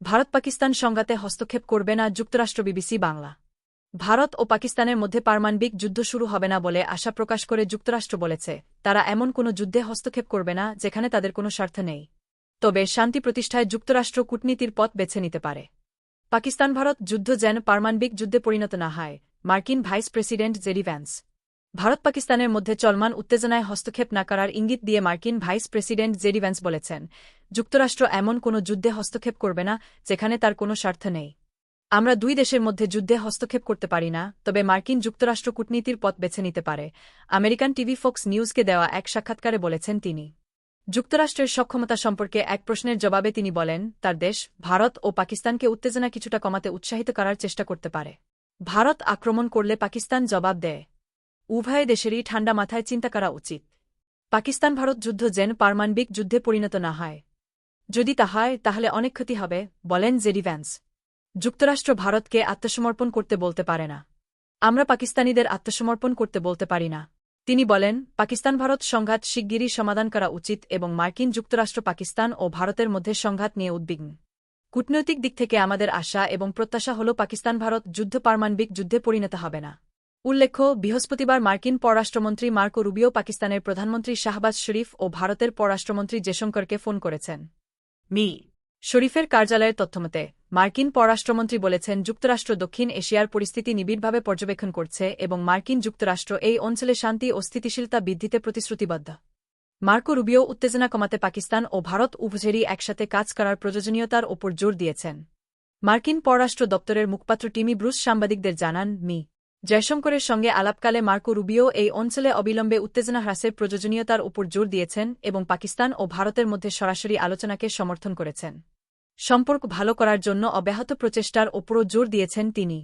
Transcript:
ভারত পাকিস্তান সংঘাতে হস্তক্ষেপ করবে না যুক্তরাষ্ট্র বিবিসি বাংলা। ভারত ও পাকিস্তানের মধ্যে পারমাণবিক যুদ্ধ শুরু হবে না বলে আশা প্রকাশ করে যুক্তরাষ্ট্র বলেছে। তারা এমন কোনো যুদ্ধে হস্তক্ষেপ করবে না, যেখানে তাদের কোনো স্বার্থ নেই। তবে শান্তি প্রতিষ্ঠায় যুক্তরাষ্ট্র কূটনীতির পথ বেছে নিতে পারে। পাকিস্তান ভারত যুদ্ধ যেন পারমাণবিক যুদ্ধে পরিণত না হয়, মার্কিন vice president JD Vance. Bharat পাকিস্তানের মধ্যে চলমান উত্তেজনায় হস্তক্ষেপ না করার ইঙ্গিত দিয়ে মার্কিন ভাইস প্রেসিডেন্ট জেডি ভ্যান্স বলেছেন যুক্তরাষ্ট্র এমন কোনো যুদ্ধে হস্তক্ষেপ করবে না, যেখানে তার কোনো স্বার্থ নেই। আমরা দুই দেশের মধ্যে যুদ্ধে হস্তক্ষেপ করতে পারি না, তবে মার্কিন যুক্তরাষ্ট্র কূটনীতির পথ বেছে নিতে পারে, আমেরিকান টিভি ফোক্স নিউজকে দেওয়া এক সাক্ষাৎকারে বলেছেন তিনি। যুক্তরাষ্ট্রের সক্ষমতা সম্পর্কে এক প্রশ্নের জবাবে তিনি বলেন, তার দেশ, ভারত ও পাকিস্তানকে উত্তেজনা কিছুটা কমাতে উৎসাহিত করার চেষ্টা করতে পারে। ভারত আক্রমণ করলে পাকিস্তান জবাব দেয়। উভয় দেশেরই ঠান্ডা মাথায় চিন্তা করা উচিত। পাকিস্তান ভারত যুদ্ধ যেন পারমাণবিক যুদ্ধে পরিণত না হয়। যদি তা হয়, তাহলে অনেক ক্ষতি হবে, বলেন জেডি ভ্যান্স। যুক্তরাষ্ট্র ভারতকে আত্মসমর্পণ করতে বলতে পারে না। আমরা পাকিস্তানিদের আত্মসমর্পণ করতে বলতে পারি না। তিনি বলেন, পাকিস্তান ভারত সংঘাত শিগগিরই সমাধান করা উচিত এবং মার্কিন যুক্তরাষ্ট্র পাকিস্তান ও ভারতের মধ্যে সংঘাত নিয়ে উদ্বিগ্ন। কূটনৈতিক দিক থেকে আমাদের আশা এবং প্রত্যাশা হল পাকিস্তান ভারত যুদ্ধ পারমাণবিক যুদ্ধে পরিণত হবে না। উল্লেখ্য, বৃহস্পতিবার মার্কিন পররাষ্ট্রমন্ত্রী মার্কো রুবিও পাকিস্তানের প্রধানমন্ত্রী শাহবাজ শরীফ ও ভারতের পররাষ্ট্রমন্ত্রী জয়শঙ্করকে ফোন করেছেন। মি, শরীফের কার্যালয়ের তথ্যমতে, মার্কিন পররাষ্ট্রমন্ত্রী বলেছেন যুক্তরাষ্ট্র দক্ষিণ এশিয়ার পরিস্থিতি নিবিড়ভাবে পর্যবেক্ষণ করছে এবং মার্কিন যুক্তরাষ্ট্র এই অঞ্চলে শান্তি ও স্থিতিশীলতা বৃদ্ধিতে প্রতিশ্রুতিবদ্ধ। মার্কো রুবিও উত্তেজনা কমাতে পাকিস্তান ও ভারত উভয়েরই একসাথে কাজ করার প্রয়োজনীয়তার ওপর জোর দিয়েছেন। মার্কিন পররাষ্ট্র দপ্তরের মুখপাত্র টিমি ব্রুস সাংবাদিকদের জানান, মি জয়শঙ্করের সঙ্গে আলাপকালে মার্কো রুবিও এই অঞ্চলে অবিলম্বে উত্তেজনা হ্রাসের প্রয়োজনীয়তার উপর জোর দিয়েছেন এবং পাকিস্তান ও ভারতের মধ্যে সরাসরি আলোচনাকে সমর্থন করেছেন। সম্পর্ক ভালো করার জন্য অব্যাহত প্রচেষ্টার ওপরও জোর দিয়েছেন তিনি।